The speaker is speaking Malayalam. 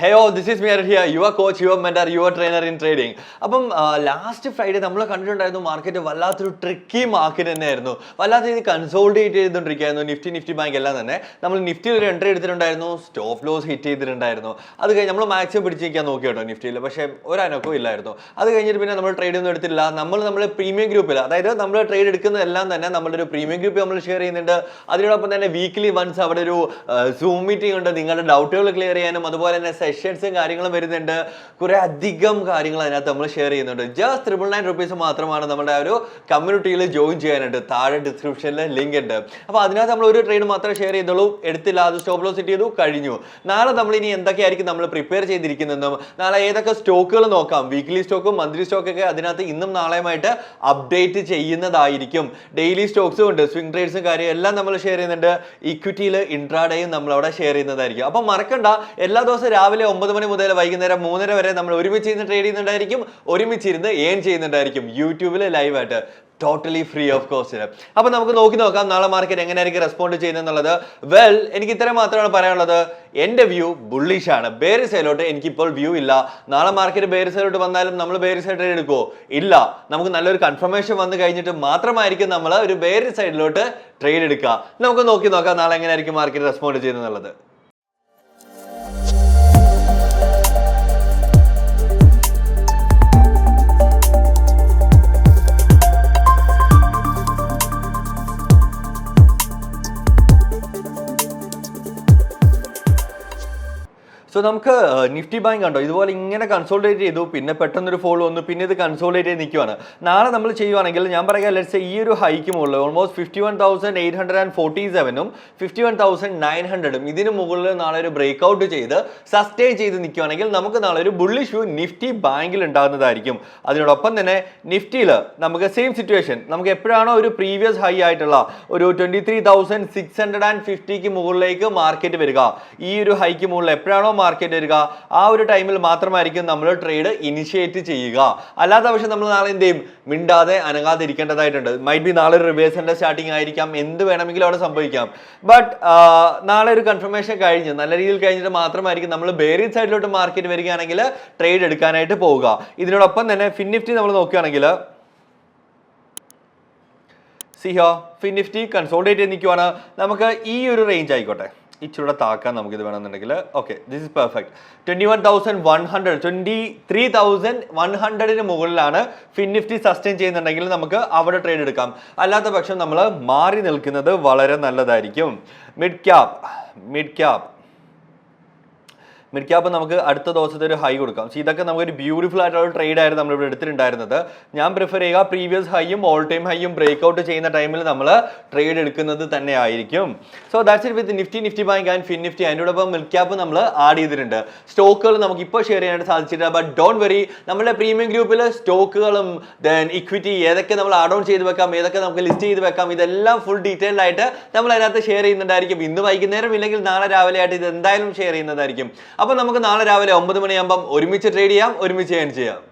Hey oh this is Mir here your coach your mentor your trainer in trading അപ്പം ലാസ്റ്റ് ഫ്രൈഡേ നമ്മൾ കണ്ടിട്ടുണ്ടായിരുന്നു മാർക്കറ്റ് വല്ലാത്തൊരു ട്രിക്കി മാർക്കറ്റ് തന്നെയായിരുന്നു. വല്ലാത്ത രീതിയിൽ കൺസോൾഡേറ്റ് ചെയ്തുകൊണ്ടിരിക്കുകയായിരുന്നു നിഫ്റ്റി നിഫ്റ്റി ബാങ്ക് എല്ലാം തന്നെ. നമ്മൾ നിഫ്റ്റിയിൽ ഒരു എൻട്രി എടുത്തിട്ടുണ്ടായിരുന്നു സ്റ്റോപ്പ് ലോസ് ഹിറ്റ് ചെയ്തിട്ടുണ്ടായിരുന്നു. അത് കഴിഞ്ഞ് നമ്മൾ മാക്സിമം പിടിച്ചിരിക്കാൻ നോക്കി കേട്ടോ നിഫ്റ്റിയിൽ പക്ഷേ ഒരനക്കവും ഇല്ലായിരുന്നു. അത് കഴിഞ്ഞിട്ട് പിന്നെ നമ്മൾ ട്രേഡ് ഒന്നും എടുത്തില്ല നമ്മൾ നമ്മൾ പ്രീമിയം ഗ്രൂപ്പിൽ അതായത് നമ്മൾ ട്രേഡ് എടുക്കുന്നതെല്ലാം തന്നെ നമ്മുടെ ഒരു പ്രീമിയം ഗ്രൂപ്പ് നമ്മൾ ഷെയർ ചെയ്യുന്നുണ്ട്. അതിനോടൊപ്പം തന്നെ വീക്ക്ലി വൺസ് അവിടെ ഒരു സൂം മീറ്റിംഗ് ഉണ്ട്. നിങ്ങളുടെ ഡൗട്ടുകൾ ക്ലിയർ ചെയ്യാനും അതുപോലെ തന്നെ സെഷൻസും കാര്യങ്ങളും വരുന്നുണ്ട്. കുറെ അധികം കാര്യങ്ങൾ അതിനകത്ത് നമ്മൾ ഷെയർ ചെയ്യുന്നുണ്ട്. ജസ്റ്റ് ത്രിപിൾ നയൻ റുപ്പീസ് മാത്രമാണ് നമ്മുടെ ഒരു കമ്മ്യൂണിറ്റിയിൽ ജോയിൻ ചെയ്യാനായിട്ട് താഴെ ഡിസ്ക്രിപ്ഷനിൽ ലിങ്ക് ഉണ്ട്. അപ്പോൾ അതിനകത്ത് നമ്മൾ ഒരു ട്രെയിൻ മാത്രമേ ഷെയർ ചെയ്തുള്ളൂ. എടുത്തില്ല അത് സ്റ്റോപ്പ് ലോസ് ചെയ്തു കഴിഞ്ഞു. നാളെ നമ്മൾ ഇനി എന്തൊക്കെയായിരിക്കും നമ്മൾ പ്രിപ്പയർ ചെയ്തിരിക്കുന്നതെന്നും നാളെ ഏതൊക്കെ സ്റ്റോക്കുകൾ നോക്കാം. വീക്ക്ലി സ്റ്റോക്കും മന്ത്ലി സ്റ്റോക്കൊക്കെ അതിനകത്ത് ഇന്നും നാളെയുമായിട്ട് അപ്ഡേറ്റ് ചെയ്യുന്നതായിരിക്കും. ഡെയിലി സ്റ്റോക്സും ഉണ്ട് സ്വിംഗ് ട്രേഡ്സും കാര്യം എല്ലാം നമ്മൾ ഷെയർ ചെയ്യുന്നുണ്ട്. ഇക്വിറ്റിയിൽ ഇൻട്രാഡേയും നമ്മൾ അവിടെ ഷെയർ ചെയ്യുന്നതായിരിക്കും. അപ്പം മറക്കണ്ട എല്ലാ ദിവസവും രാവിലെ ഒമ്പത് മണി മുതൽ വൈകുന്നേരം മൂന്നര വരെ നമ്മൾ ഒരുമിച്ച് ഇരുന്ന് ട്രേഡ് ചെയ്യുന്നുണ്ടായിരിക്കും ഒരുമിച്ച് ഇരുന്ന് ഏൺ ചെയ്യുന്നുണ്ടായിരിക്കും യൂട്യൂബിൽ ലൈവായിട്ട് ടോട്ടലി ഫ്രീ ഓഫ് കോസ്റ്റ് അപ്പൊ നമുക്ക് നോക്കി നോക്കാം നാളെ മാർക്കറ്റ് എങ്ങനെയായിരിക്കും റെസ്പോണ്ട് ചെയ്യുന്നത് വെൽ എനിക്ക് ഇത്ര മാത്രമാണ് പറയാനുള്ളത്. എന്റെ വ്യൂ ബുള്ളിഷ് ആണ്. ബേറി സൈഡിലോട്ട് എനിക്കിപ്പോൾ വ്യൂ ഇല്ല. നാളെ മാർക്കറ്റ് ബേരി സൈഡിലോട്ട് വന്നാലും നമ്മൾ ബേരി സൈഡ് ട്രേഡ് എടുക്കുമോ ഇല്ല. നമുക്ക് നല്ലൊരു കൺഫർമേഷൻ വന്നു കഴിഞ്ഞിട്ട് മാത്രമായിരിക്കും നമ്മൾ ഒരു ബേരി സൈഡിലോട്ട് ട്രേഡ് എടുക്കുക. നമുക്ക് നോക്കി നോക്കാം നാളെ എങ്ങനെയായിരിക്കും മാർക്കറ്റ് റെസ്പോണ്ട് ചെയ്യുന്നത് സോ നമുക്ക് നിഫ്റ്റി ബാങ്ക് കണ്ടോ? ഇതുപോലെ ഇങ്ങനെ കൺസോൾട്ടേറ്റ് ചെയ്തു. പിന്നെ പെട്ടെന്നൊരു ഫോൾ വന്നു. പിന്നെ ഇത് കൺസോൾട്ടേറ്റ് ചെയ്ത് നിൽക്കുവാണ് നാളെ നമ്മൾ ചെയ്യുവാണെങ്കിൽ ഞാൻ പറയാം ലെറ്റ്സ് ഈ ഒരു ഹൈക്ക് മുകളിൽ almost fifty one thousand eight hundred and forty സെവനും fifty one thousand nine ഹൺഡ്രഡും ഇതിന് മുകളിൽ നാളെ ഒരു ബ്രേക്ക് ഔട്ട് ചെയ്ത് സസ്റ്റെയിൻ ചെയ്ത് നിൽക്കുവാണെങ്കിൽ നമുക്ക് നാളെ ഒരു ബുള്ളിഷ് വ്യൂ നിഫ്റ്റി ബാങ്കിൽ ഉണ്ടാകുന്നതായിരിക്കും. അതിനോടൊപ്പം തന്നെ നിഫ്റ്റിയിൽ നമുക്ക് സെയിം സിറ്റുവേഷൻ നമുക്ക് എപ്പോഴാണോ ഒരു പ്രീവിയസ് ഹൈ ആയിട്ടുള്ള ഒരു twenty three thousand six hundred and ഫിഫ്റ്റിക്ക് മുകളിലേക്ക് മാർക്കറ്റ് വരിക. ഈ ഒരു ഹൈക്ക് മുകളിൽ എപ്പോഴാണോ മാർക്കറ്റ് വരിക ആ ഒരു ടൈമിൽ മാത്രമായിരിക്കും നമ്മൾ ട്രേഡ് ഇനിഷ്യേറ്റ് ചെയ്യുക. അല്ലാത്ത പക്ഷെ നമ്മൾ നാളെ എന്ത് ചെയ്യും? മിണ്ടാതെ അനങ്ങാതിരിക്കേണ്ടതായിട്ടുണ്ട്. മൈറ്റ് ബി നാളെ ഒരു റിവേഴ്സിന്റെ സ്റ്റാർട്ടിങ് ആയിരിക്കാം. എന്ത് വേണമെങ്കിലും അവിടെ സംഭവിക്കാം. ബട്ട് നാളെ ഒരു കൺഫർമേഷൻ കഴിഞ്ഞ് നല്ല രീതിയിൽ കഴിഞ്ഞിട്ട് മാത്രമായിരിക്കും നമ്മൾ ബേറി സൈഡിലോട്ട് മാർക്കറ്റ് വരികയാണെങ്കിൽ ട്രേഡ് എടുക്കാനായിട്ട് പോവുക. ഇതിനോടൊപ്പം തന്നെ ഫിൻ നിഫ്റ്റി നമ്മൾ നോക്കുകയാണെങ്കിൽ സിഹോ ഫിൻ നിഫ്റ്റി കൺസോൾട്ടേറ്റ് നിൽക്കുവാണ്. നമുക്ക് ഈ ഒരു റേഞ്ച് ആയിക്കോട്ടെ. ഇച്ചിരൂടെ താക്കാൻ നമുക്ക് ഇത് വേണമെന്നുണ്ടെങ്കിൽ okay this is perfect twenty one thousand one hundred twenty three thousand one ഹൺഡ്രഡിന് മുകളിലാണ് ഫിൻ നിഫ്റ്റി സസ്റ്റെയിൻ ചെയ്യുന്നുണ്ടെങ്കിൽ നമുക്ക് അവിടെ ട്രേഡ് എടുക്കാം. അല്ലാത്ത പക്ഷം നമ്മൾ മാറി നിൽക്കുന്നത് വളരെ നല്ലതായിരിക്കും. Mid cap mid cap mid cap നമുക്ക് അടുത്ത ദിവസത്തെ ഒരു ഹൈ കൊടുക്കാം. സോ ഇതൊക്കെ നമുക്കൊരു ബ്യൂട്ടിഫുൾ ആയിട്ടുള്ള ട്രേഡ് ആയിരുന്നു നമ്മൾ ഇവിടെ എടുത്തിട്ടുണ്ടായിരുന്നത്. ഞാൻ പ്രിഫർ ചെയ്യുക പ്രീവിയസ് ഹൈയും ഓൾ ടൈം ഹൈയും ബ്രേക്ക് ഔട്ട് ചെയ്യുന്ന ടൈമിൽ നമ്മൾ ട്രേഡ് എടുക്കുന്നത് തന്നെ ആയിരിക്കും. So that's it with Nifty Nifty bank and fin Nifty അതിനോടൊപ്പം മിഡ് ക്യാപ്പ് നമ്മൾ ആഡ് ചെയ്തിട്ടുണ്ട്. സ്റ്റോക്കുകൾ നമുക്ക് ഇപ്പോൾ ഷെയർ ചെയ്യാനായിട്ട് സാധിച്ചിട്ടില്ല. ബട്ട് ഡോണ്ട് വെറി നമ്മുടെ പ്രീമിയം ഗ്രൂപ്പിൽ സ്റ്റോക്കുകളും ദെൻ ഇക്വിറ്റി ഏതൊക്കെ നമ്മൾ ആഡ് ഓൺ ചെയ്ത് വെക്കാം ഏതൊക്കെ നമുക്ക് ലിസ്റ്റ് ചെയ്ത് വെക്കാം ഇതെല്ലാം ഫുൾ ഡീറ്റെയിൽഡ് ആയിട്ട് നമ്മൾ അതിനകത്ത് ഷെയർ ചെയ്യുന്നുണ്ടായിരിക്കും. ഇന്ന് വൈകുന്നേരം ഇല്ലെങ്കിൽ നാളെ രാവിലെ ആയിട്ട് ഇത് എന്തായാലും ഷെയർ ചെയ്യുന്നതായിരിക്കും. അപ്പോൾ നമുക്ക് നാളെ രാവിലെ ഒമ്പത് മണിയാകുമ്പം ഒരുമിച്ച് ട്രേഡ് ചെയ്യാം ഒരുമിച്ച് ഏൺ ചെയ്യാം.